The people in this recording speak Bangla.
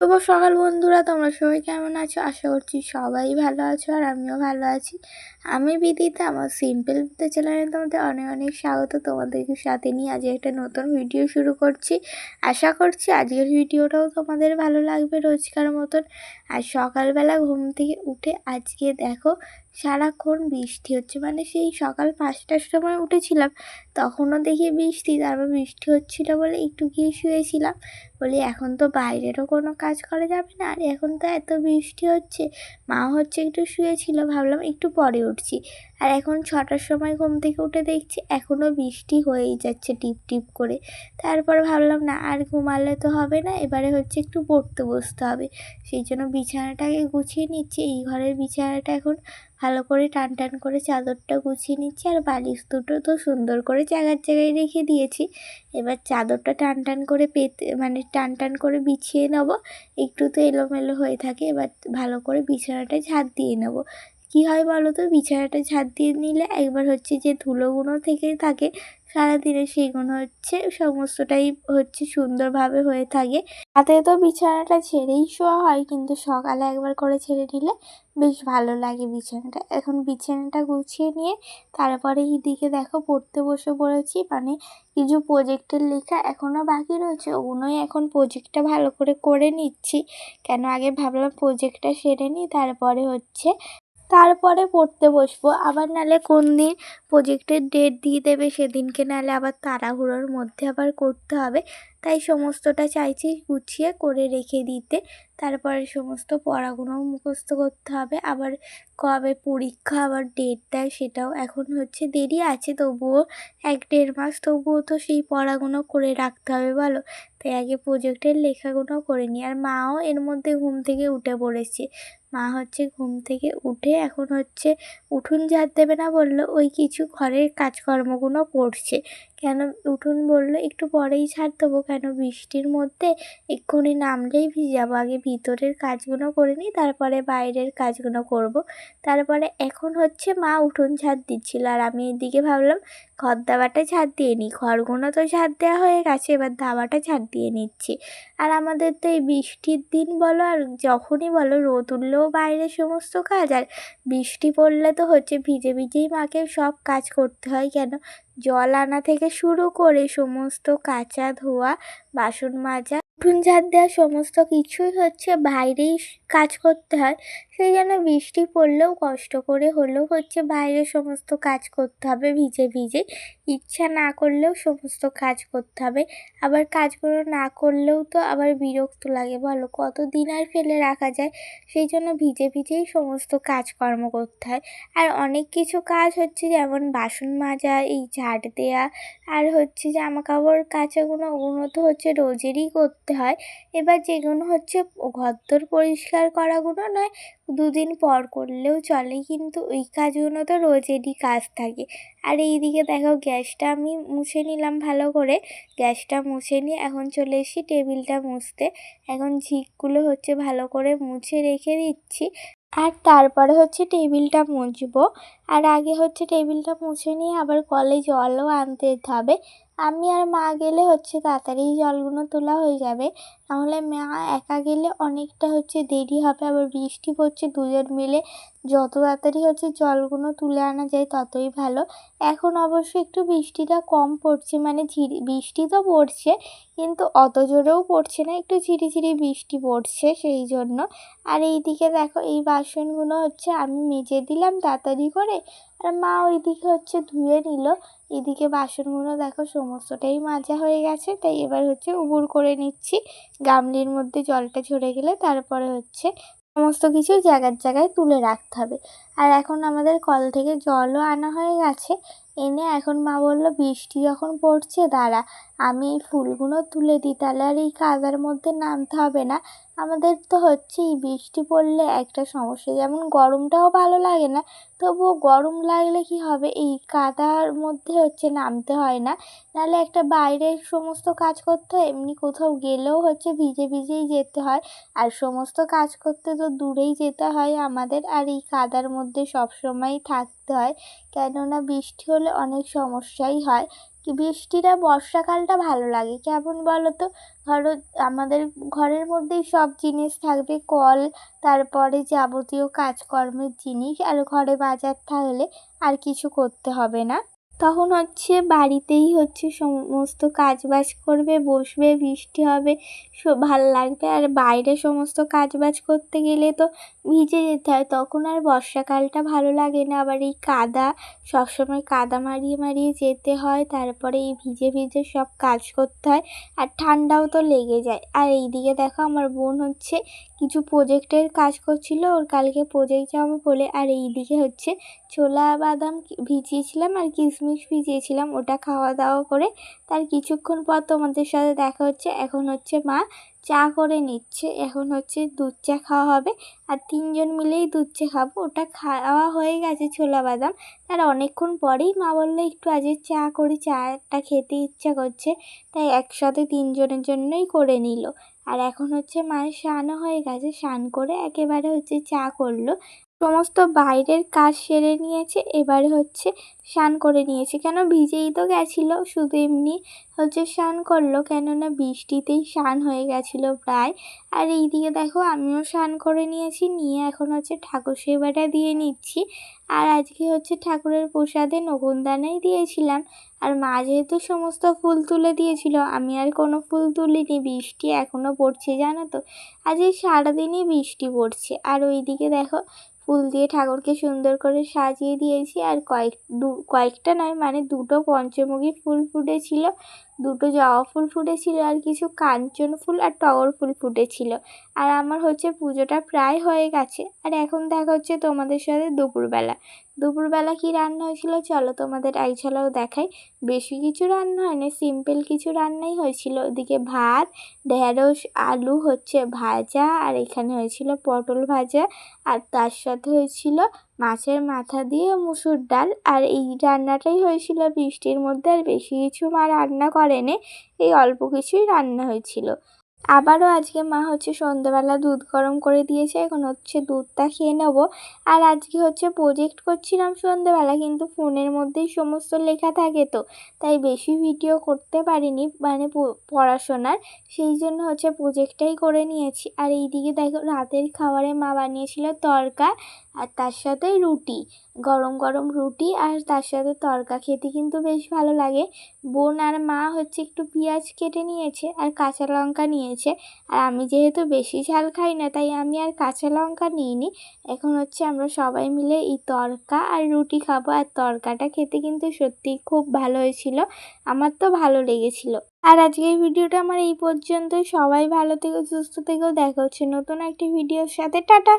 শুভ সকাল বন্ধুরা, তোমরা সবাই কেমন আছো? আশা করছি সবাই ভালো আছো আর আমিও ভালো আছি। আমি বিদিতা, আমার সিম্পল বিদ্যা চ্যানেলে তোমাদের অনেক অনেক স্বাগত। তোমাদেরকে সাথে নিয়ে আজ একটা নতুন ভিডিও শুরু করছি। আশা করছি আজকের ভিডিওটাও তোমাদের ভালো লাগবে রোজকার মতন। আর সকালবেলা ঘুম থেকে উঠে আজকে দেখো সারাক্ষণ বৃষ্টি হচ্ছে। মানে সেই সকাল পাঁচটার সময় উঠেছিলাম, তখনও দেখি বৃষ্টি, তারপর বৃষ্টি হচ্ছিল বলে একটু গিয়ে শুয়েছিলাম। বলি, এখন তো বাইরেরও কোনো কাজ করা যাবে না, আর এখন তো এত বৃষ্টি হচ্ছে। মা হচ্ছে একটু শুয়েছিল, ভাবলাম একটু পরে উঠছি। আর এখন ছটার সময় ঘুম থেকে উঠে দেখছি এখনও বৃষ্টি হয়েই যাচ্ছে টিপ টিপ করে। তারপর ভাবলাম, না, আর ঘুমালে তো হবে না, এবারে হচ্ছে একটু পড়তে বসতে হবে। সেই জন্য বিছানাটাকে গুছিয়ে নিচ্ছি। এই ঘরের বিছানাটা এখন ভালো করে টান টান করে চাদরটা গুছিয়ে নিচ্ছি আর বালিশ দুটো তো সুন্দর করে জায়গার জায়গায় রেখে দিয়েছি। এবার চাদরটা টান টান করে পেতে মানে টান টান করে বিছিয়ে নেব। একটু তো এলোমেলো হয়ে থাকে, এবার ভালো করে বিছানাটা ঝাঁট দিয়ে নেব। কী হয় বলো তো বিছানাটা ঝাঁট দিয়ে নিলে একবার হচ্ছে যে ধুলোগুলো থেকে থাকে, সারাদিনে সেইগুলো হচ্ছে সমস্তটাই হচ্ছে সুন্দরভাবে হয়ে থাকে। রাতে তো বিছানাটা ছেড়েই শোয়া হয়, কিন্তু সকালে একবার করে ছেড়ে নিলে বেশ ভালো লাগে বিছানাটা। এখন বিছানাটা গুছিয়ে নিয়ে তারপরে এদিকে দেখো পড়তে বসে পড়েছি মানে কিছু প্রজেক্টের লেখা এখনও বাকি রয়েছে, ওগুলোই এখন প্রজেক্টটা ভালো করে করে নিচ্ছি। কেন আগে ভাবলাম প্রজেক্টটা সেরে নিই, তারপরে হচ্ছে তারপরে পড়তে বসবো। আবার নালে কোন দিন প্রজেক্টের ডেট দিয়ে দেবে সেদিনকে নালে আবার তাড়াহুড়োর মধ্যে আবার করতে হবে। তাই সমস্তটা চাইছি গুছিয়ে করে রেখে দিতে। তারপরে সমস্ত পড়াগুলোও মুখস্থ করতে হবে। আবার কবে পরীক্ষা, আবার ডেট দেয় সেটাও এখন হচ্ছে দেরি আছে, তবুও এক দেড় মাস তবুও তো সেই পড়াগুলো করে রাখতে হবে, বলো? তাই আগে প্রজেক্টের লেখাগুলো করে নিই। আর মাও এর মধ্যে ঘুম থেকে উঠে পড়েছে। মা হচ্ছে ঘুম থেকে উঠে এখন হচ্ছে উঠুন ঝাড় দেবে না বলল, ওই কিছু ঘরের কাজকর্মগুলো করছে। কেন? উঠুন বলল, একটু পরেই ছাড় দেবো কেন? বৃষ্টির মধ্যে এক্ষুনি নামলেই ভিজাবো আগে ভিতরের কাজগুলো করে নিই, তারপরে বাইরের কাজগুলো করব। তারপরে, এখন হচ্ছে মা উঠোন ঝাড় দিচ্ছিল, আর আমি এদিকে ভাবলাম ঘর দাবাটা ছাদ দিয়ে নিই। ঘরগুলো তো ঝাড় দেওয়া হয়ে গেছে, এবার দাবাটা ঝাড় দিয়ে নিচ্ছি। আর আমাদের তো এই বৃষ্টির দিন বলো, আর যখনই বলো, রোদ উঠলেও বাইরে সমস্ত কাজ, আর বৃষ্টি পড়লে তো হচ্ছে ভিজে ভিজেই মাকে সব কাজ করতে হয় কেন? জল আনা থেকে শুরু করে সমস্ত কাঁচা ধোয়া, বাসন মাজা, উঠুন ঝাড় দেওয়া সমস্ত কিছুই হচ্ছে বাইরেই কাজ করতে হয়। সেই জন্য বৃষ্টি পড়লেও কষ্ট করে হলেও হচ্ছে বাইরে সমস্ত কাজ করতে হবে ভিজে ভিজে। ইচ্ছা না করলেও সমস্ত কাজ করতে হবে। আবার কাজগুলো না করলেও তো আবার বিরক্ত লাগে, বলো? কত দিন আর ফেলে রাখা যায়? সেই জন্য ভিজে ভিজেই সমস্ত কাজকর্ম করতে হয়। আর অনেক কিছু কাজ হচ্ছে যেমন বাসন মাজা, এই ঝাড় দেওয়া আর হচ্ছে জামা কাপড় কাচাগুলো, ওগুলো তো হচ্ছে রোজেরই করতে হয়। এবার যেগুলো হচ্ছে ঘরদোর পরিষ্কার করাগুলো নয়, দুদিন পর করলেও চলে। কিন্তু ওই কাজগুলো তো রোজেরই কাজ থাকে। আর এইদিকে দেখো গ্যাসটা আমি মুছে নিলাম ভালো করে। গ্যাসটা মুছে নিয়ে এখন চলে এসেছি টেবিলটা মুছতে। এখন ঝিকগুলো হচ্ছে ভালো করে মুছে রেখে দিচ্ছি। আর তারপরে হচ্ছে টেবিলটা মুছবো। আর আগে হচ্ছে টেবিলটা মুছে নিয়ে আবার কলে জলও আনতে হবে। আমি আর মা গেলে হচ্ছে তাড়াতাড়ি জলগুলো তোলা হয়ে যাবে। নাহলে মা একা গেলে অনেকটা হচ্ছে দেরি হবে, আবার বৃষ্টি পড়ছে, দুজন মিলে যত তাড়াতাড়ি হচ্ছে জলগুলো তুলে আনা যায় ততই ভালো। এখন অবশ্য একটু বৃষ্টিটা কম পড়ছে মানে ঝিরি, বৃষ্টি তো পড়ছে, কিন্তু অত জোরেও পড়ছে না, একটু ঝিরিঝিরি বৃষ্টি পড়ছে সেই জন্য। আর এইদিকে দেখো, এই বাসনগুলো হচ্ছে আমি মেজে দিলাম তাড়াতাড়ি করে, আর মা ওইদিকে হচ্ছে ধুয়ে নিল। এদিকে বাসনগুলো দেখো সমস্তটাই মাজা হয়ে গেছে, তাই এবার হচ্ছে উবুর করে নিচ্ছি। গামলির মধ্যে জলটা ঝরে গেলে তারপরে হচ্ছে সমস্ত কিছু জায়গার জায়গায় তুলে রাখতে হবে। আর এখন আমাদের কল থেকে জলও আনা হয়ে গেছে। এনে এখন মা বলল, বৃষ্টি যখন পড়ছে, দাঁড়া। আমি এই ফুলগুলো তুলে দিই। তাহলে আর এই কাদার মধ্যে নামতে হবে না। আমাদের তো হচ্ছে এই বৃষ্টি পড়লে একটা সমস্যা, যেমন গরমটাও ভালো লাগে না, তবুও গরম লাগলে কি হবে? এই কাদার মধ্যে হচ্ছে নামতে হয় না। নাহলে একটা বাইরের সমস্ত কাজ করতে হয়, এমনি কোথাও গেলেও হচ্ছে ভিজে ভিজেই যেতে হয়। আর সমস্ত কাজ করতে তো দূরেই যেতে হয় আমাদের, আর এই কাদার মধ্যে সবসময়ই থাকতে হয়। কেননা বৃষ্টি হলে অনেক সমস্যাই হয়। কি বৃষ্টিটা, বর্ষাকালটা ভালো লাগে। কেমন বলো তো ধরো আমাদের ঘরের মধ্যেই সব জিনিস থাকবে, কল, তারপরে যাবতীয় কাজকর্মের জিনিস, আর ঘরে বাজার থাকলে আর কিছু করতে হবে না। তখন হচ্ছে বাড়িতেই হচ্ছে সমস্ত কাজ বাজ করবে, বসবে, বৃষ্টি হবে ভালো লাগবে। আর বাইরে সমস্ত কাজ বাজ করতে গেলে তো ভিজে যেতে হয়, তখন আর বর্ষাকালটা ভালো লাগে না। আবার এই কাদা, সবসময় কাদা মারিয়ে মারিয়ে যেতে হয়, তারপরে এই ভিজে ভিজে সব কাজ করতে হয়, আর ঠান্ডাও তো লেগে যায়। আর এইদিকে দেখো আমার বোন হচ্ছে কিছু প্রোজেক্টের কাজ করছিল, ওর কালকে প্রোজেক্ট যাব বলে। আর এইদিকে হচ্ছে ছোলা বাদাম ভিজিয়েছিলাম আর কিশমিশ ভিজিয়েছিলাম ওটা খাওয়া দাওয়া করে। তার কিছুক্ষণ পর তোমাদের সাথে দেখা হচ্ছে। এখন হচ্ছে মা চা করে নিচ্ছে। এখন হচ্ছে দুধ চা খাওয়া হবে। আর তিনজন মিলেই দুধ চা খাব। ওটা খাওয়া হয়ে গেছে ছোলা বাদাম। তার অনেকক্ষণ পরেই মা বলল, একটু আজ চা করি চাটা খেতে ইচ্ছা করছে। তাই একসাথে তিনজনের জন্যই করে নিল। আর এখন হচ্ছে মায়ের স্নানও হয়ে গেছে, স্নান করে একেবারে হচ্ছে চা করল। সমস্ত বাইরের কাজ সেরে নিয়েছে, এবারে হচ্ছে স্নান করে নিয়েছে। কেন ভিজেই তো গেছিল, শুধু এমনি হচ্ছে স্নান করল, কেননা বৃষ্টিতেই স্নান হয়ে গেছিল প্রায়। আর এইদিকে দেখো, আমিও স্নান করে নিয়েছি, নিয়ে এখন হচ্ছে ঠাকুর সেবাটা দিয়ে নিচ্ছি। আর আজকে হচ্ছে ঠাকুরের প্রসাদে নকুনদানাই দিয়েছিলাম। আর মা যেহেতু সমস্ত ফুল তুলে দিয়েছিল, আমি আর কোনো ফুল তুলিনি, বৃষ্টি এখনও পড়ছে, জানো তো? আজ এই সারাদিনই বৃষ্টি পড়ছে। আর ওইদিকে দেখো, ফুল দিয়ে ঠাকুরকে সুন্দর করে সাজিয়ে দিয়েছি। আর কয়েক দু, কয়েকটা নয় মানে দুটো পঞ্চমুখী ফুল ফুটেছিল। দুটো জবা ফুল ফুটেছিল আর কিছু কাঞ্চন ফুল আর টগর ফুল ফুটেছিল। আর আমার হচ্ছে পুজোটা প্রায় হয়ে গেছে। আর এখন দেখা হচ্ছে তোমাদের সাথে দুপুরবেলা। দুপুরবেলা কি রান্না হয়েছিল চলো তোমাদের আই ছাড়াও দেখাই। বেশি কিছু রান্না হয়নি সিম্পল কিছু রান্নাই হয়েছিল। ওদিকে ভাত, ঢেঁড়স, আলু হচ্ছে ভাজা, আর এখানে হয়েছিল পটল ভাজা। আর তার সাথে হয়েছিল মাছের মাথা দিয়ে মুসুর ডাল। আর এই রান্নাটাই হয়েছিল বৃষ্টির মধ্যে, আর বেশি কিছু মা রান্না করেনি, এই অল্প কিছুই রান্না হয়েছিল। আবারও আজকে মা হচ্ছে সন্ধ্যেবেলা দুধ গরম করে দিয়েছে, এখন হচ্ছে দুধটা খেয়ে নেব। আর আজকে হচ্ছে প্রজেক্ট করছিলাম সন্ধ্যেবেলা, কিন্তু ফোনের মধ্যেই সমস্ত লেখা থাকে তো, তাই বেশি ভিডিও করতে পারিনি মানে পড়াশোনার। সেই জন্য হচ্ছে প্রজেক্টটাই করে নিয়েছি। আর এইদিকে দেখো, রাতের খাবারে মা বানিয়েছিল তরকা আর তার সাথে রুটি, গরম গরম রুটি আর তার সাথে তরকা খেতে কিন্তু বেশ ভালো লাগে। বোন আর মা হচ্ছে একটু পেঁয়াজ কেটে নিয়েছে আর কাঁচা লঙ্কা নিয়েছে। আর আমি যেহেতু বেশি ঝাল খাই না, তাই আমি আর কাঁচা লঙ্কা নিইনি। এখন হচ্ছে আমরা সবাই মিলে এই তরকা আর রুটি খাব। আর তরকাটা খেতে কিন্তু সত্যিই খুব ভালো হয়েছিল। আমার তো ভালো লেগেছিল। আর আজকের ভিডিওটা আমার এই পর্যন্তই। সবাই ভালো থেকো, সুস্থ থেকেও দেখা হচ্ছে নতুন একটি ভিডিওর সাথে। টাটা!